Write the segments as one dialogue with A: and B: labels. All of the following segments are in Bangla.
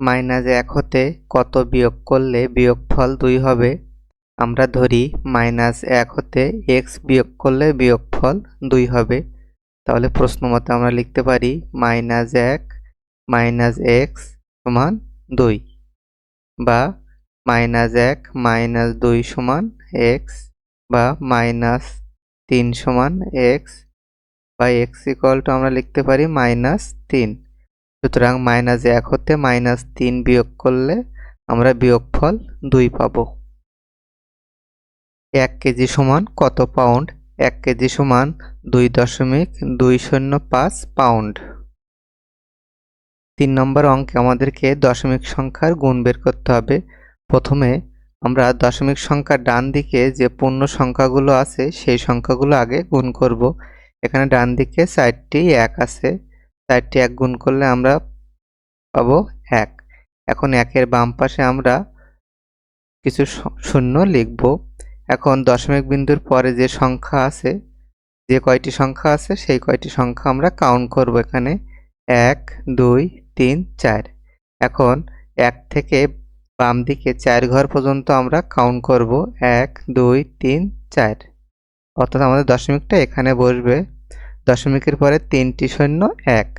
A: মাইনাস এক হতে কত বিয়োগ করলে বিয়োগফল দুই হবে? আমরা ধরি মাইনাস এক হতে এক্স বিয়োগ করলে বিয়োগফল দুই হবে। তাহলে প্রশ্ন মতে আমরা লিখতে পারি মাইনাস এক মাইনাস এক্স সমান দুই বা মাইনাস এক মাইনাস দুই সমান এক্স বা মাইনাস তিন সমান এক্স বা এক্স ইকুয়াল টু আমরা লিখতে পারি মাইনাস তিন। সুতরাং মাইনাস এক হতে মাইনাস তিন বিয়োগ করলে আমরা বিয়োগফল দুই পাব। এক কেজি সমান কত পাউন্ড? এক কেজি সমান দুই দশমিক দুই শূন্য পাঁচ পাউন্ড। তিন নম্বর অঙ্কে আমাদেরকে দশমিক সংখ্যার গুণ বের করতে হবে। প্রথমে আমরা দশমিক সংখ্যার ডান দিকে যে পূর্ণ সংখ্যাগুলো আছে, সেই সংখ্যাগুলো আগে গুণ করব। এখানে ডান দিকে চারটি এক আছে। চারটি এক গুণ করলে আমরা পাবো এক। এখন একের বাম পাশে আমরা কিছু শূন্য লিখব। এখন দশমিক বিন্দুর পরে যে সংখ্যা আছে, যে কয়টি সংখ্যা আছে, সেই কয়টি সংখ্যা আমরা কাউন্ট করব এখানে। এক, দুই, তিন, চার। এখন এক থেকে বাম দিকে চার ঘর পর্যন্ত আমরা কাউন্ট করব। এক, দুই, তিন, চার। অর্থাৎ আমাদের দশমিকটা এখানে বসবে। দশমিকের পরে তিনটি শূন্য এক।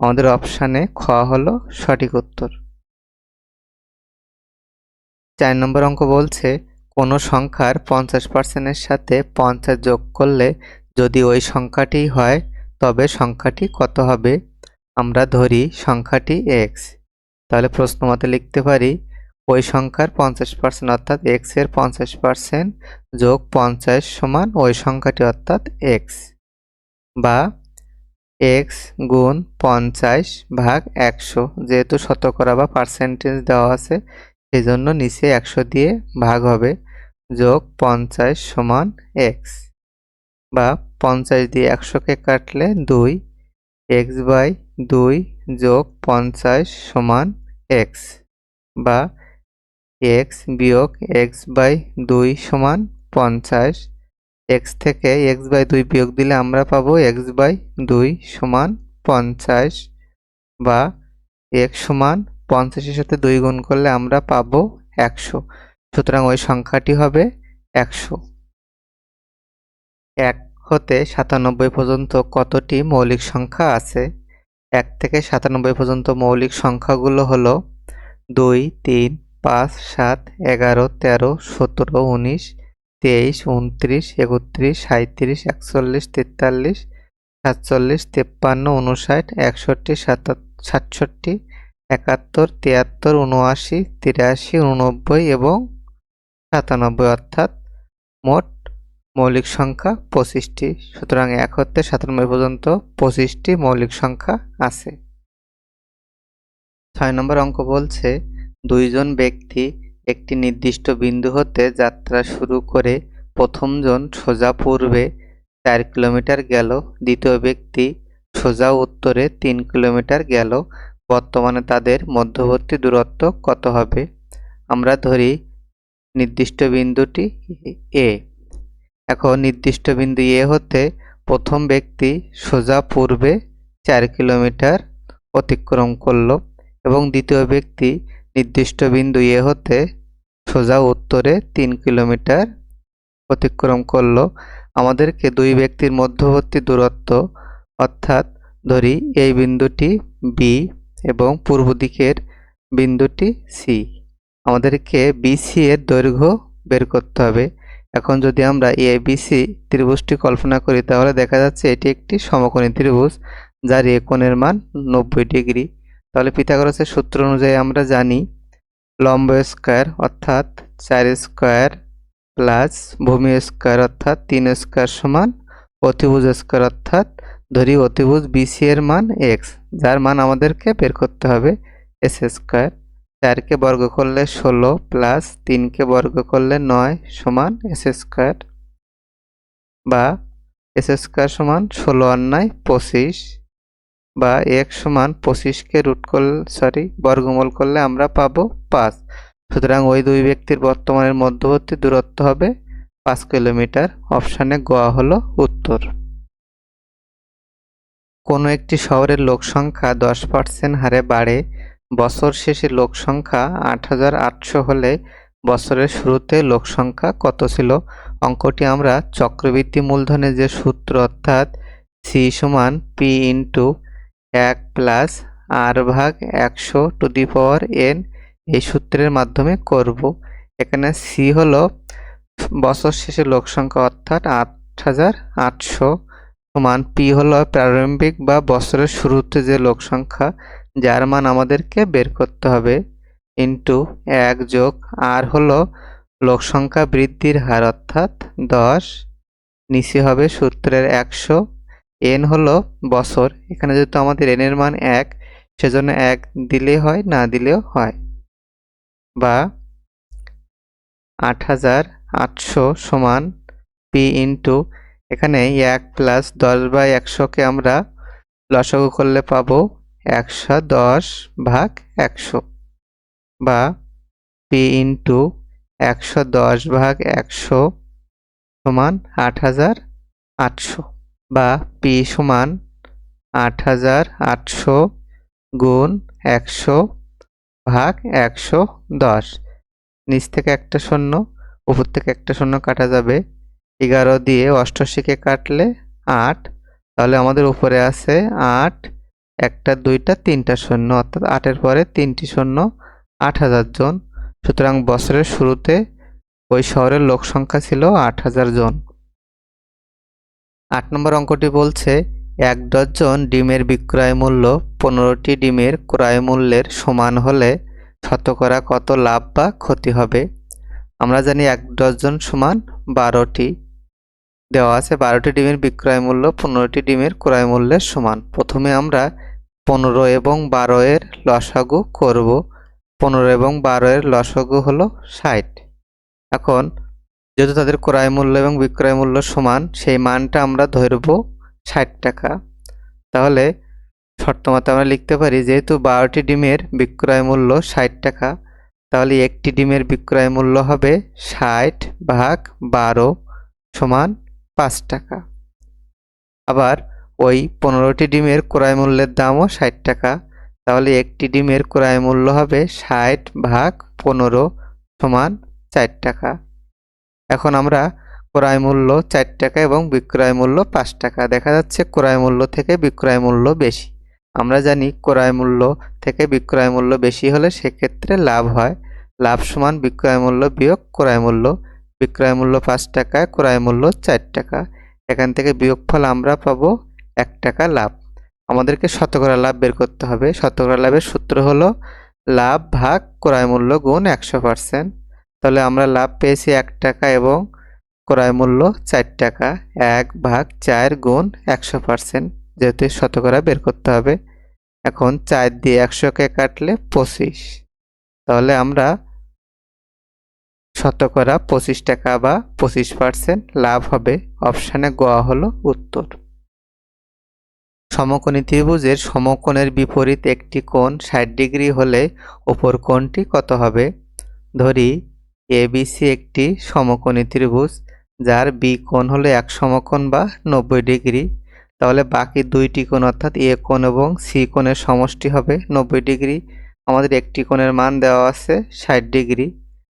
A: আমাদের অপশানে খ হলো সঠিক উত্তর। চার নম্বর অঙ্ক বলছে, কোনো সংখ্যার পঞ্চাশ পার্সেন্টের সাথে পঞ্চাশ যোগ করলে যদি ওই সংখ্যাটি হয়, তবে সংখ্যাটি কত হবে? আমরা ধরি সংখ্যাটি এক্স তাহলে প্রশ্ন মতে লিখতে পারি, ওই সংখ্যার পঞ্চাশ পার্সেন্ট অর্থাৎ এক্সের পঞ্চাশ পার্সেন্ট যোগ পঞ্চাশ সমান ওই সংখ্যাটি অর্থাৎ এক্স বা এক্স গুণ পঞ্চাশ ভাগ একশো যেহেতু শতকরা বা পার্সেন্টেজ দেওয়া আছে সেই জন্য নিচে একশো দিয়ে ভাগ হবে যোগ পঞ্চাশ সমান এক্স বা পঞ্চাশ দিয়ে একশোকে কাটলে দুই এক্স বাই দুই যোগ পঞ্চাশ সমান এক্স বা এক্স বিয়োগ এক্স বাই দুই সমান পঞ্চাশ এক্স থেকে এক্স বাই দুই বিয়োগ দিলে আমরা পাবো এক্স বাই দুই সমান পঞ্চাশ বা এক্স সমান পঞ্চাশের সাথে দুই গুণ করলে আমরা পাবো একশো। সুতরাং ওই সংখ্যাটি হবে একশো। এক হতে সাতানব্বই পর্যন্ত কতটি মৌলিক সংখ্যা আছে? এক থেকে সাতানব্বই পর্যন্ত মৌলিক সংখ্যাগুলো হলো দুই, তিন, পাঁচ, সাত, এগারো, তেরো, সতেরো, উনিশ তেইশ, উনত্রিশ, একত্রিশ সাঁত্রিশ একচল্লিশ, তেতাল্লিশ, সাতচল্লিশ, তেপ্পান্ন উনষাট একষট্টি সাতষট্টি, একাত্তর, তিয়াত্তর উনআশি তিরাশি উননব্বই এবং সাতানব্বই অর্থাৎ মোট মৌলিক সংখ্যা পঁচিশটি। সুতরাং এক সাতানব্বই পর্যন্ত পঁচিশটি মৌলিক সংখ্যা আছে। ছয় নম্বর অঙ্ক বলছে, দুইজন ব্যক্তি একটি নির্দিষ্ট বিন্দু হতে যাত্রা শুরু করে প্রথমজন সোজা পূর্বে চার কিলোমিটার গেল, দ্বিতীয় ব্যক্তি সোজা উত্তরে তিন কিলোমিটার গেল। বর্তমানে তাদের মধ্যবর্তী দূরত্ব কত হবে? আমরা ধরি নির্দিষ্ট বিন্দুটি এ। এখন নির্দিষ্ট বিন্দু এ হতে প্রথম ব্যক্তি সোজা পূর্বে চার কিলোমিটার অতিক্রম করল এবং দ্বিতীয় ব্যক্তি নির্দিষ্ট বিন্দু এ হতে সোজা উত্তরে তিন কিলোমিটার অতিক্রম করল। আমাদেরকে দুই ব্যক্তির মধ্যবর্তী দূরত্ব, অর্থাৎ ধরি এই বিন্দুটি বি এবং পূর্ব দিকের বিন্দুটি সি আমাদেরকে বিসি এর দৈর্ঘ্য বের করতে হবে। এখন যদি আমরা এ বিসি ত্রিভুজটি কল্পনা করি, তাহলে দেখা যাচ্ছে এটি একটি সমকোণী ত্রিভুজ, যার এ কোণের মান নব্বই ডিগ্রি। তাহলে পিথাগোরাসের সূত্র অনুযায়ী আমরা জানি লম্ব স্কোয়ার অর্থাৎ চার স্কোয়ার প্লাস ভূমি স্কোয়ার অর্থাৎ তিন স্কোয়ার সমান অতিভুজ স্কোয়ার অর্থাৎ ধরি অতিভুজ বিসি এর মান এক্স যার মান আমাদেরকে বের করতে হবে এস স্কোয়ার। চারকে বর্গ করলে ষোলো প্লাস তিনকে বর্গ করলে নয় সমান এস স্কোয়ার, বা এস স্কোয়ার সমান ষোলো আর নয় পঁচিশ। বা এক সমান পঁচিশকে রুট করলে সরি বর্গমূল করলে আমরা পাবো পাঁচ। সুতরাং ওই দুই ব্যক্তির বর্তমানের মধ্যবর্তী দূরত্ব হবে পাঁচ কিলোমিটার। অপশানে গোয়া হলো উত্তর। কোনো একটি শহরের লোক সংখ্যা দশ পার্সেন্ট হারে বাড়ে। বছর শেষে লোক সংখ্যা আট হাজার আটশো হলে বছরের শুরুতে লোক সংখ্যা কত ছিল? অঙ্কটি আমরা চক্রবৃদ্ধি মূলধনের যে সূত্র অর্থাৎ সি সমান পি ইন্টু এক প্লাস আর ভাগ একশো টু দি পাওয়ার এন এই সূত্রের মাধ্যমে করব। এখানে সি হলো বছর শেষে লোক সংখ্যা অর্থাৎ আট হাজার আটশো। সমান পি হলো প্রারম্ভিক বা বছরের শুরুতে যে লোক সংখ্যা, যার মান আমাদেরকে বের করতে হবে। ইন্টু এক যোগ আর হলো লোক সংখ্যা বৃদ্ধির হার অর্থাৎ দশ। নিচে হবে সূত্রের একশো। এন হলো বছর। এখানে যেহেতু আমাদের এন এর মান এক, সেজন্য এক দিলে হয়, না দিলেও হয়। বা আট হাজার আটশো সমান পি ইন্টু এখানে এক প্লাস দশ বাই একশোকে আমরা লসাগু করলে পাবো একশো দশ ভাগ একশো। বা পি ইন্টু একশো দশ ভাগ একশো সমান আট হাজার আটশো। বা পি সমান আট হাজার আটশো গুণ একশো ভাগ একশো দশ। নিচ থেকে একটা শূন্য, উপর থেকে একটা শূন্য কাটা যাবে। এগারো দিয়ে অষ্টআশিকে কাটলে আট, তাহলে আমাদের উপরে আছে আট, একটা, দুইটা, তিনটা শূন্য, অর্থাৎ আটের পরে তিনটি শূন্য, আট হাজার জন। সুতরাং বছরের শুরুতে ওই শহরের লোক সংখ্যা ছিল আট হাজার জন। আট নম্বর অঙ্কটি বলছে, এক ডজন ডিমের বিক্রয় মূল্য পনেরোটি ডিমের ক্রয় মূল্যের সমান হলে শতকরা কত লাভ বা ক্ষতি হবে? আমরা জানি এক ডজন সমান বারোটি। দেওয়া আছে, বারোটি ডিমের বিক্রয় মূল্য পনেরোটি ডিমের ক্রয় মূল্যের সমান। প্রথমে আমরা পনেরো এবং বারো এর লসাগু করব। পনেরো এবং বারো এর লসাগু হলো ষাট। এখন যেহেতু তাদের ক্রয় মূল্য এবং বিক্রয় মূল্য সমান, সেই মানটা আমরা ধরব ষাট টাকা। তাহলে শর্তমতে আমরা লিখতে পারি, যেহেতু বারোটি ডিমের বিক্রয় মূল্য ষাট টাকা, তাহলে একটি ডিমের বিক্রয় মূল্য হবে ষাট ভাগ বারো সমান পাঁচ টাকা। আবার ওই পনেরোটি ডিমের ক্রয় মূল্যের দামও ষাট টাকা, তাহলে একটি ডিমের ক্রয় মূল্য হবে ষাট ভাগ পনেরো সমান চার টাকা। এখন আমরা ক্রয় মূল্য চার টাকা এবং বিক্রয় মূল্য পাঁচ টাকা। দেখা যাচ্ছে ক্রয় মূল্য থেকে বিক্রয় মূল্য বেশি। আমরা জানি ক্রয় মূল্য থেকে বিক্রয় মূল্য বেশি হলে সেক্ষেত্রে লাভ হয়। লাভ সমান বিক্রয় মূল্য বিয়োগ ক্রয় মূল্য। বিক্রয় মূল্য পাঁচ টাকা, ক্রয় মূল্য চার টাকা। এখান থেকে বিয়োগফল আমরা পাবো এক টাকা লাভ। আমাদেরকে শতকরা লাভ বের করতে হবে। শতকরা লাভের সূত্র হলো লাভ ভাগ ক্রয় মূল্য গুণ একশো পার্সেন্ট। তাহলে আমরা লাভ পেয়েছি এক টাকা এবং ক্রয় মূল্য চার টাকা। এক ভাগ চার গুণ একশো পার্সেন্ট, যেহেতু শতকরা বের করতে হবে। এখন চার দিয়ে একশোকে কাটলে পঁচিশ। তাহলে আমরা শতকরা পঁচিশ টাকা বা পঁচিশ পার্সেন্ট লাভ হবে। অপশানে গোয়া হলো উত্তর। সমকোণী ত্রিভুজের সমকোণের বিপরীত একটি কোণ ষাট ডিগ্রি হলে ওপর কোণটি কত হবে? ধরি এবিসি একটি সমকোণী ত্রিভুজ, যার বি কোণ হলো এক সমকোণ বা নব্বই ডিগ্রি। তাহলে বাকি দুইটি কোণ অর্থাৎ এ কোণ এবং সি কোণের সমষ্টি হবে নব্বই ডিগ্রি। আমাদের একটি কোণের মান দেওয়া আছে ষাট ডিগ্রি।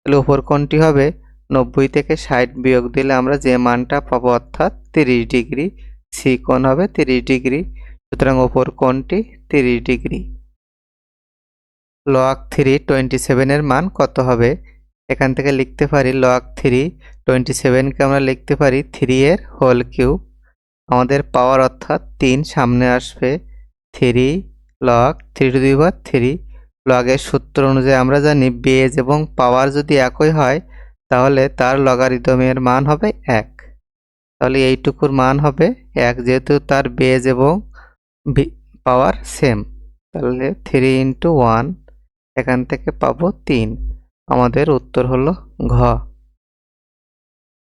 A: তাহলে উপর কোণটি হবে নব্বই থেকে ষাট বিয়োগ দিলে আমরা যে মানটা পাবো অর্থাৎ তিরিশ ডিগ্রি। সি কোণ হবে তিরিশ ডিগ্রি, সুতরাং ওপর কোণটি তিরিশ ডিগ্রি। লক থ্রি টোয়েন্টি সেভেনের মান কত হবে? এখান থেকে লিখতে পারি লক থ্রি টোয়েন্টি সেভেনকে আমরা লিখতে পারি থ্রি এর হোল কিউব আমাদের পাওয়ার অর্থাৎ তিন সামনে আসবে three log three to the power three লগের সূত্র অনুযায়ী আমরা জানি বেজ এবং পাওয়ার যদি একই হয়, তাহলে তার লগারিদমের মান হবে এক। তাহলে এইটুকুর মান হবে এক, যেহেতু তার বেজ এবং পাওয়ার সেম তাহলে থ্রি ইন্টু ওয়ান এখান থেকে পাবো তিন। আমাদের উত্তর হলো ঘ।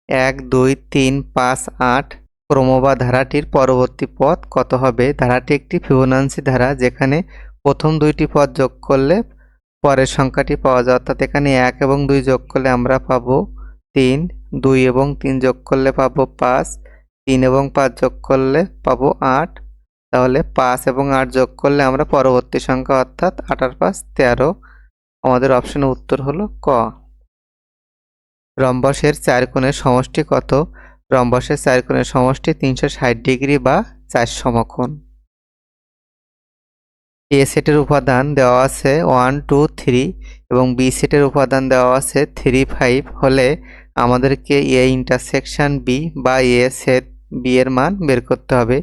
A: এক, দুই, তিন, পাঁচ, আট ক্রম বা ধারাটির পরবর্তী পদ কত হবে? ধারাটি একটি ফিবোনান্সি ধারা যেখানে প্রথম দুইটি পদ যোগ করলে পরের সংখ্যাটি পাওয়া যায়। অর্থাৎ এখানে এক এবং দুই যোগ করলে আমরা পাবো তিন, দুই এবং তিন যোগ করলে পাবো পাঁচ, তিন এবং পাঁচ যোগ করলে পাবো আট। তাহলে পাঁচ এবং আট যোগ করলে আমরা পরবর্তী সংখ্যা অর্থাৎ আটার পাঁচ তেরো। আমাদের অপশনের উত্তর হলো ক। রম্বসের চার কোণের সমষ্টি কত? রম্বসের চার কোণের সমষ্টি তিনশো ষাট ডিগ্রি বা চার সমকোণ। এ সেটের উপাদান দেওয়া আছে ওয়ান, টু, থ্রি এবং বি সেটের উপাদান দেওয়া আছে থ্রি, ফাইভ। হলে আমাদেরকে এ ইন্টারসেকশন বি বা এ সেট বি এর মান বের করতে হবে।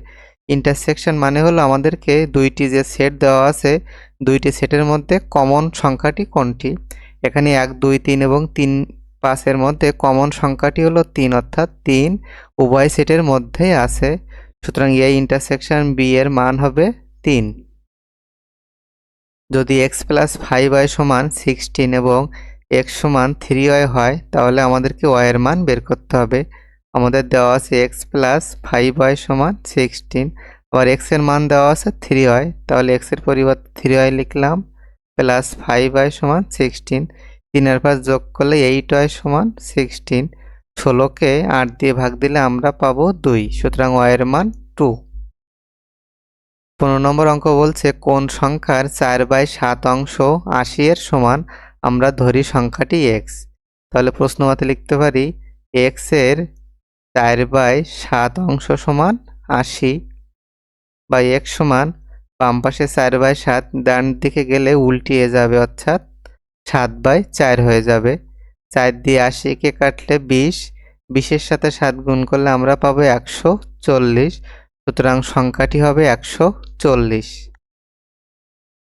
A: ইন্টারসেকশন মানে হলো আমাদেরকে দুইটি যে সেট দেওয়া আছে, দুইটি সেটের মধ্যে কমন সংখ্যাটি কোনটি? এখানে এক, দুই, তিন এবং তিন পাঁচের মধ্যে কমন সংখ্যাটি হলো তিন, অর্থাৎ তিন উভয় সেটের মধ্যেই আছে। সুতরাং এ ইন্টারসেকশন বি এর মান হবে তিন। যদি এক্স প্লাস ফাইভ ওয়াই সমান সিক্সটিন এবং এক্স সমান থ্রি ওয়াই হয়, তাহলে আমাদেরকে ওয়াইয়ের মান বের করতে হবে। আমাদের দেওয়া আছে এক্স প্লাস ফাইভ ওয়াই সমান সিক্সটিন আবার এক্সের মান দেওয়া আছে থ্রি ওয়াই তাহলে এক্সের পরিবর্তে থ্রি ওয়াই লিখলাম প্লাস ফাইভ ওয়াই সমান সিক্সটিন তিনের পাঁচ যোগ করলে এইট ওয়াই সমান সিক্সটিন ষোলোকে আট দিয়ে ভাগ দিলে আমরা পাবো দুই, সুতরাং ওয়াইয়ের মান টু পনেরো নম্বর অঙ্ক বলছে কোন সংখ্যার চার বাই সাত অংশ আশি এর সমান? আমরা ধরি সংখ্যাটি এক্স তাহলে প্রশ্ন মতে লিখতে পারি এক্সের চার বাই সাত অংশ সমান আশি বা এক্স সমান বাম পাশে চার বাই সাত, ডান দিকে গেলে উল্টিয়ে যাবে অর্থাৎ সাত বাই চার হয়ে যাবে। চার দিয়ে আশিকে কাটলে বিশ, বিশের সাথে সাত গুণ করলে আমরা পাবো একশো চল্লিশ, সুতরাং সংখ্যাটি হবে একশো চল্লিশ।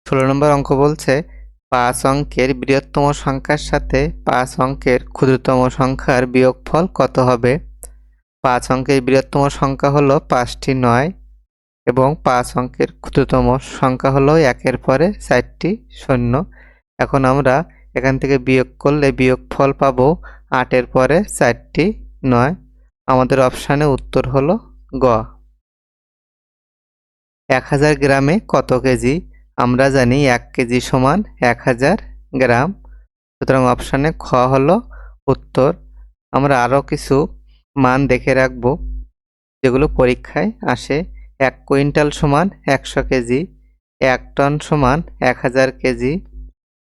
A: ষোলো নম্বর অঙ্ক বলছে, পাঁচ অঙ্কের বৃহত্তম সংখ্যার সাথে পাঁচ অঙ্কের ক্ষুদ্রতম সংখ্যার বিয়োগফল কত হবে? পাঁচ অঙ্কের বৃহত্তম সংখ্যা হলো পাঁচটি নয় এবং পাঁচ অঙ্কের ক্ষুদ্রতম সংখ্যা হলো একের পরে চারটি শূন্য। এখন আমরা এখান থেকে বিয়োগ করলে বিয়োগ ফল পাবো আটের পরে চারটি নয়। আমাদের অপশানে উত্তর হলো গ। এক হাজার গ্রামে কত কেজি? আমরা জানি এক কেজি সমান এক হাজার গ্রাম। সুতরাং অপশানে খ হলো উত্তর। আমরা আরও কিছু মান দেখে রাখব। যেগুলো পরীক্ষায় আসে, এক কুইন্টাল সমান একশো কেজি, এক টন সমান এক হাজার কেজি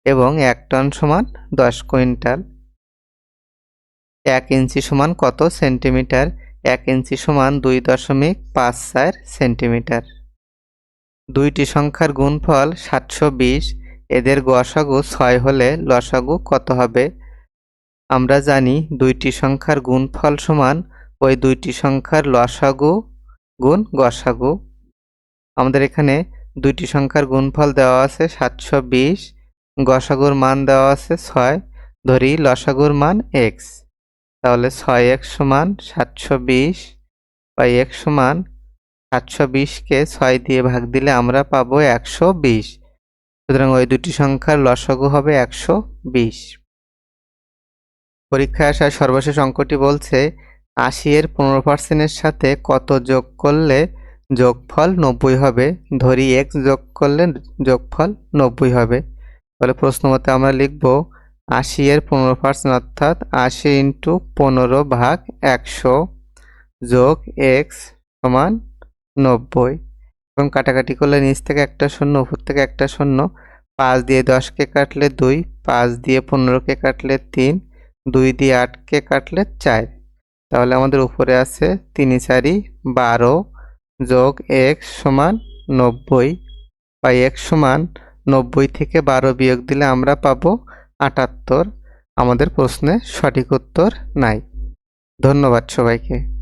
A: এবং এক টন সমান দশ কুইন্টাল। এক ইঞ্চি সমান কত সেন্টিমিটার? এক ইঞ্চি সমান দুই দশমিক পাঁচ চার সেন্টিমিটার। দুইটি সংখ্যার গুণফল সাতশো বিশ। এদের গসাগু ছয় হলে লসাগু কত হবে? আমরা জানি দুইটি সংখ্যার গুণফল সমান, ওই দুইটি সংখ্যার লসাগু গুণ গসাগু। আমাদের এখানে দুইটি সংখ্যার গুণফল দেওয়া আছে সাতশো বিশ, গসাগুর মান দেওয়া আছে ছয়, ধরি লসাগুর মান এক্স তাহলে ছয় এক সমান সাতশো বিশ বা এক সমান সাতশো বিশকে ছয় দিয়ে ভাগ দিলে আমরা পাবো একশো বিশ। সুতরাং ওই দুটি সংখ্যার লসাগু হবে একশো বিশ। পরীক্ষায় আসা সর্বশেষ অঙ্কটি বলছে আশি এর পনেরো পার্সেন্টের সাথে কত যোগ করলে যোগফল নব্বই হবে? ধরি এক্স যোগ করলে যোগফল নব্বই হবে। তাহলে প্রশ্ন মতে আমরা লিখব আশি এর পনেরো পার্সেন্ট অর্থাৎ আশি ইন্টু পনেরো ভাগ একশো যোগ এক্স সমান নব্বই। এবং কাটাকাটি করলে নিচ থেকে একটা শূন্য, উপর থেকে একটা শূন্য, পাঁচ দিয়ে দশকে কাটলে দুই, পাঁচ দিয়ে পনেরোকে কাটলে তিন দুই দিয়ে আটকে কাটলে চার। তাহলে আমাদের উপরে আছে তিন চারি বারো যোগ এক সমান নব্বই। বা এক সমান নব্বই থেকে বারো বিয়োগ দিলে আমরা পাবো আটাত্তর। আমাদের প্রশ্নে সঠিক উত্তর নাই। ধন্যবাদ সবাইকে।